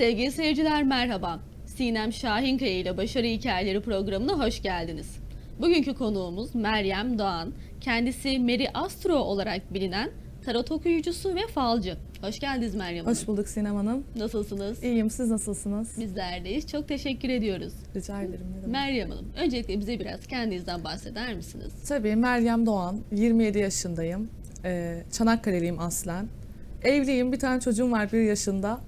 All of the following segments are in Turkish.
Sevgili seyirciler merhaba. Sinem Şahinkaya ile Başarı Hikayeleri programına hoş geldiniz. Bugünkü konuğumuz Meryem Doğan. Kendisi Mary Astro olarak bilinen tarot okuyucusu ve falcı. Hoş geldiniz Meryem Hanım. Hoş bulduk Sinem Hanım. Nasılsınız? İyiyim, siz nasılsınız? Bizlerdeyiz. Çok teşekkür ediyoruz. Rica ederim. Ne demek. Meryem Hanım, öncelikle bize biraz kendinizden bahseder misiniz? Tabii Meryem Doğan, 27 yaşındayım. Ee, Çanakkale'liyim aslen. Evliyim, bir tane çocuğum var 1 yaşında.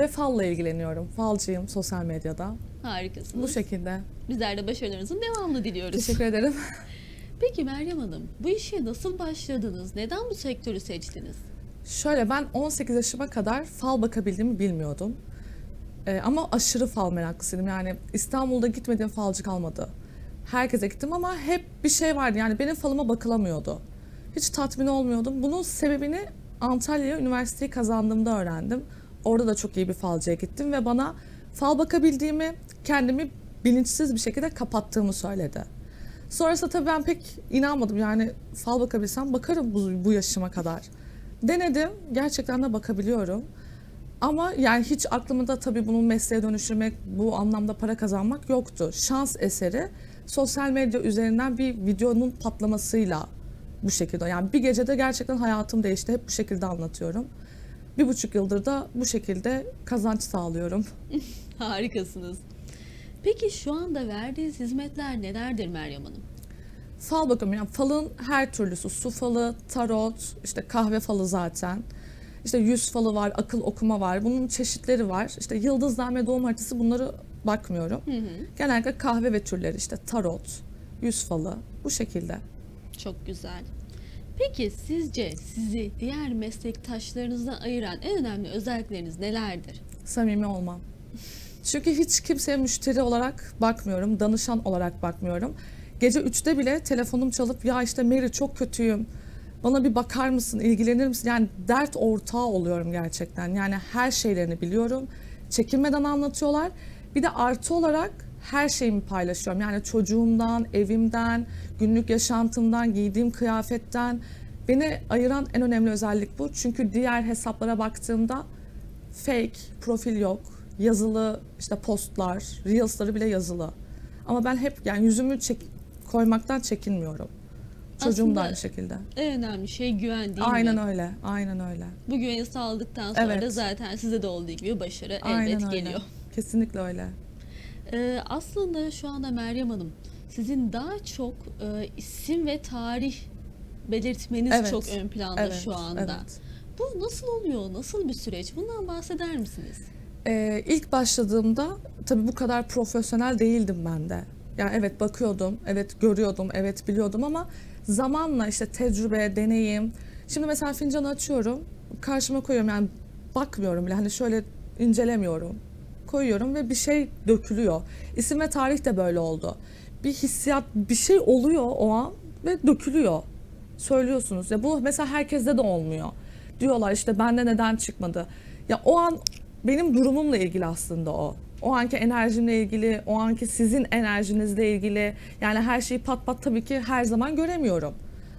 Ve falla ilgileniyorum. Falcıyım sosyal medyada. Harikasınız. Bu şekilde. Bizler de başarılarınızın devamını diliyoruz. Teşekkür ederim. Peki Meryem Hanım, bu işe nasıl başladınız? Neden bu sektörü seçtiniz? Şöyle ben 18 yaşıma kadar fal bakabildiğimi bilmiyordum. Ee, ama aşırı fal meraklısıydım. Yani İstanbul'da gitmediğim falcı kalmadı. Herkese gittim ama hep bir şey vardı. Yani benim falıma bakılamıyordu. Hiç tatmin olmuyordum. Bunun sebebini Antalya'ya üniversiteyi kazandığımda öğrendim. Orada da çok iyi bir falcıya gittim ve bana fal bakabildiğimi, kendimi bilinçsiz bir şekilde kapattığımı söyledi. Sonrasında tabii ben pek inanmadım. Yani fal bakabilsem bakarım bu, bu yaşıma kadar. Denedim. Gerçekten de bakabiliyorum. Ama yani hiç aklımda tabii bunu mesleğe dönüştürmek, bu anlamda para kazanmak yoktu. Şans eseri sosyal medya üzerinden bir videonun patlamasıyla bu şekilde. Yani bir gecede gerçekten hayatım değişti. Hep bu şekilde anlatıyorum. Bir buçuk yıldır da bu şekilde kazanç sağlıyorum. Harikasınız. Peki şu anda verdiğiniz hizmetler nelerdir Meryem Hanım? Fal bakımı yani falın her türlüsü su falı, tarot, işte kahve falı zaten. İşte yüz falı var, akıl okuma var. Bunun çeşitleri var. İşte yıldızlar ve doğum haritası bunları bakmıyorum. Hı hı. Genellikle kahve ve türleri işte tarot, yüz falı bu şekilde. Çok güzel. Peki sizce sizi diğer meslektaşlarınızdan ayıran en önemli özellikleriniz nelerdir? Samimi olmam. Çünkü hiç kimseye müşteri olarak bakmıyorum, danışan olarak bakmıyorum. Gece 3'te bile telefonum çalıp ya işte Mary çok kötüyüm. Bana bir bakar mısın, ilgilenir misin? Yani dert ortağı oluyorum gerçekten. Yani her şeylerini biliyorum. Çekinmeden anlatıyorlar. Bir de artı olarak her şeyimi paylaşıyorum. Yani çocuğumdan, evimden, günlük yaşantımdan, giydiğim kıyafetten. Beni ayıran en önemli özellik bu. Çünkü diğer hesaplara baktığımda fake, profil yok. Yazılı işte postlar, reels'ları bile yazılı. Ama ben hep yani yüzümü çek koymaktan çekinmiyorum. Çocuğum Aslında- da aynı şekilde. En önemli şey güven değil Aynen mi? öyle. Aynen öyle. Bu güveni sağladıktan sonra Evet. da zaten size de olduğu gibi başarı Aynen elbet öyle. geliyor. Kesinlikle öyle. Ee, aslında şu anda Meryem Hanım sizin daha çok e, isim ve tarih belirtmeniz Evet. çok ön planda Evet, şu anda. evet. Bu nasıl oluyor? Nasıl bir süreç? Bundan bahseder misiniz? Ee, ilk başladığımda tabii bu kadar profesyonel değildim ben de. Yani evet bakıyordum, evet görüyordum, evet biliyordum ama zamanla işte tecrübe, deneyim. Şimdi mesela fincanı açıyorum, karşıma koyuyorum yani bakmıyorum bile hani şöyle incelemiyorum. Koyuyorum ve bir şey dökülüyor. İsim ve tarih de böyle oldu. Bir hissiyat, bir şey oluyor o an ve dökülüyor. Söylüyorsunuz. Ya bu mesela herkeste de olmuyor. Diyorlar işte bende neden çıkmadı. Ya o an benim durumumla ilgili aslında o. O anki enerjimle ilgili, o anki sizin enerjinizle ilgili. Yani her şeyi pat pat tabii ki her zaman göremiyorum.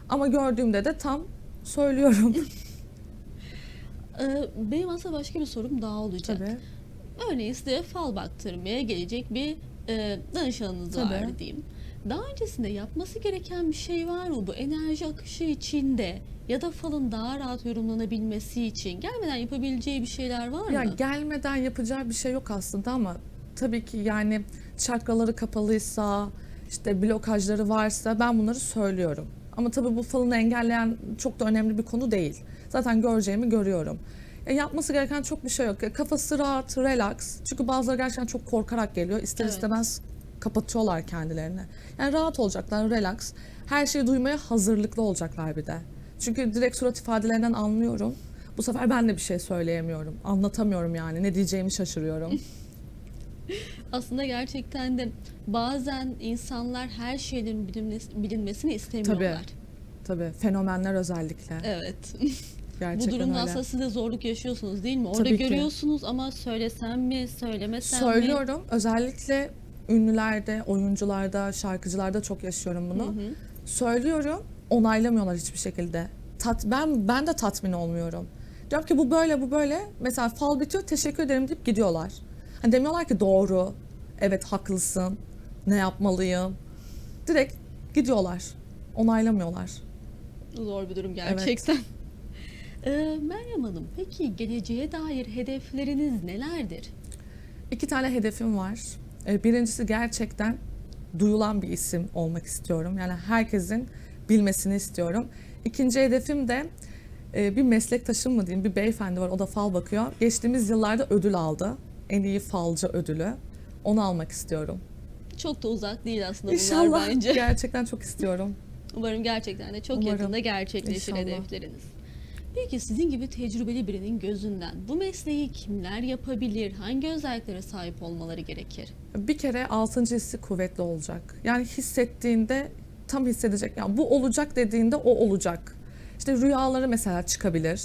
Ama gördüğümde de tam söylüyorum. Ee, benim aslında başka bir sorum daha olacak. tabii. Örneğin size fal baktırmaya gelecek bir e, danışanınız Tabii. var diyeyim. Daha öncesinde yapması gereken bir şey var mı bu enerji akışı içinde ya da falın daha rahat yorumlanabilmesi için gelmeden yapabileceği bir şeyler var Ya mı? gelmeden yapacağı bir şey yok aslında ama tabii ki yani çakraları kapalıysa, işte blokajları varsa ben bunları söylüyorum. Ama tabii bu falını engelleyen çok da önemli bir konu değil. Zaten göreceğimi görüyorum. Ya yapması gereken çok bir şey yok. Ya kafası rahat, relax. Çünkü bazıları gerçekten çok korkarak geliyor. İster Evet. istemez kapatıyorlar kendilerini. Yani rahat olacaklar, relax. Her şeyi duymaya hazırlıklı olacaklar bir de. Çünkü direkt surat ifadelerinden anlıyorum. Bu sefer ben de bir şey söyleyemiyorum. Anlatamıyorum yani. Ne diyeceğimi şaşırıyorum. Aslında gerçekten de bazen insanlar her şeylerin bilinmesi- bilinmesini istemiyorlar. Tabii fenomenler özellikle. Evet. Gerçekten Bu durumda öyle. aslında siz de zorluk yaşıyorsunuz değil mi? Orada Tabii ki. görüyorsunuz ama söylesem mi, söylemesem mi? Söylüyorum. Özellikle ünlülerde, oyuncularda, şarkıcılarda çok yaşıyorum bunu. Hı hı. Söylüyorum. Onaylamıyorlar hiçbir şekilde. Tat, ben ben de tatmin olmuyorum. Diyorum ki bu böyle bu böyle. Mesela fal bitiyor teşekkür ederim deyip gidiyorlar. Hani demiyorlar ki doğru, evet haklısın, ne yapmalıyım. Direkt gidiyorlar. Onaylamıyorlar. Zor bir durum gerçekten. Ee, Meryem Hanım, peki geleceğe dair hedefleriniz nelerdir? İki tane hedefim var. Ee, Birincisi gerçekten duyulan bir isim olmak istiyorum. Yani herkesin bilmesini istiyorum. İkinci hedefim de e, bir meslektaşım mı diyeyim bir beyefendi var o da fal bakıyor. Geçtiğimiz yıllarda ödül aldı. En iyi falcı ödülü. Onu almak istiyorum. Çok da uzak değil aslında bunlar İnşallah bence. gerçekten çok istiyorum. Umarım gerçekten de çok Umarım. yakında gerçekleşir İnşallah. hedefleriniz. Peki sizin gibi tecrübeli birinin gözünden bu mesleği kimler yapabilir? Hangi özelliklere sahip olmaları gerekir? Bir kere altıncı hissi kuvvetli olacak. Yani hissettiğinde tam hissedecek. Yani bu olacak dediğinde o olacak. İşte rüyaları mesela çıkabilir.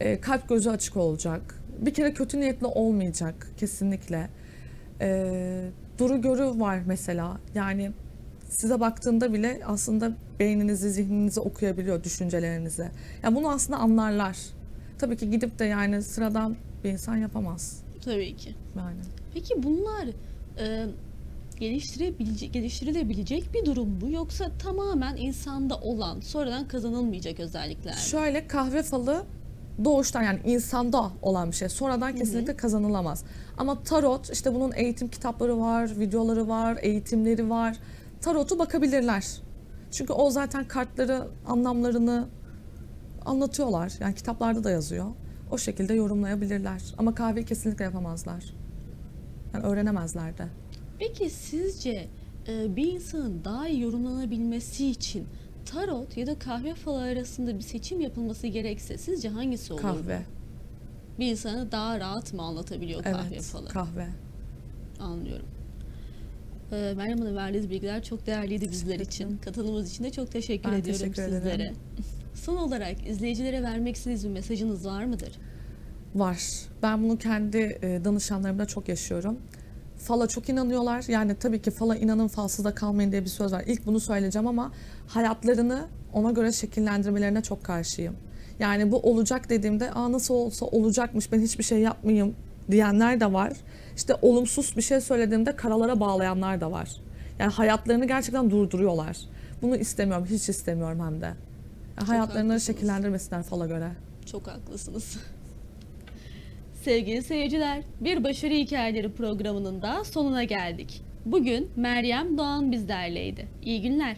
E, kalp gözü açık olacak. Bir kere kötü niyetli olmayacak kesinlikle. E, duru görü var mesela. Yani size baktığında bile aslında beyninizi, zihninizi okuyabiliyor, düşüncelerinizi. Yani bunu aslında anlarlar. Tabii ki gidip de yani sıradan bir insan yapamaz Tabii ki. yani. Peki bunlar e, geliştirebilecek, geliştirilebilecek bir durum mu yoksa tamamen insanda olan, sonradan kazanılmayacak özellikler mi? Şöyle kahve falı doğuştan yani insanda olan bir şey. Sonradan kesinlikle kazanılamaz. Ama tarot işte bunun eğitim kitapları var, videoları var, eğitimleri var. Tarotu bakabilirler. Çünkü o zaten kartları, anlamlarını anlatıyorlar. Yani kitaplarda da yazıyor. O şekilde yorumlayabilirler. Ama kahveyi kesinlikle yapamazlar. Yani öğrenemezler de. Peki sizce e, bir insanın daha iyi yorumlanabilmesi için tarot ya da kahve falı arasında bir seçim yapılması gerekse sizce hangisi olur? Kahve. Bir insanı daha rahat mı anlatabiliyor kahve Evet, falı? kahve. Anlıyorum. Ee, Meryem Hanım verdiğiniz bilgiler çok değerliydi bizler için. Katılımınız için de çok teşekkür Ben ediyorum teşekkür ederim. sizlere. Son olarak izleyicilere vermek istediğiniz bir mesajınız var mıdır? Var. Ben bunu kendi e, danışanlarımda çok yaşıyorum. Fala çok inanıyorlar. Yani tabii ki fala inanın falsız da kalmayın diye bir söz var. İlk bunu söyleyeceğim ama hayatlarını ona göre şekillendirmelerine çok karşıyım. Yani bu olacak dediğimde Aa, nasıl olsa olacakmış ben hiçbir şey yapmayayım diyenler de var. İşte olumsuz bir şey söylediğimde karalara bağlayanlar da var. Yani hayatlarını gerçekten durduruyorlar. Bunu istemiyorum, hiç istemiyorum hem de. Yani hayatlarını haklısınız. şekillendirmesinler fala göre. Çok haklısınız. Sevgili seyirciler, bir başarı hikayeleri programının da sonuna geldik. Bugün Meryem Doğan bizlerleydi. İyi günler.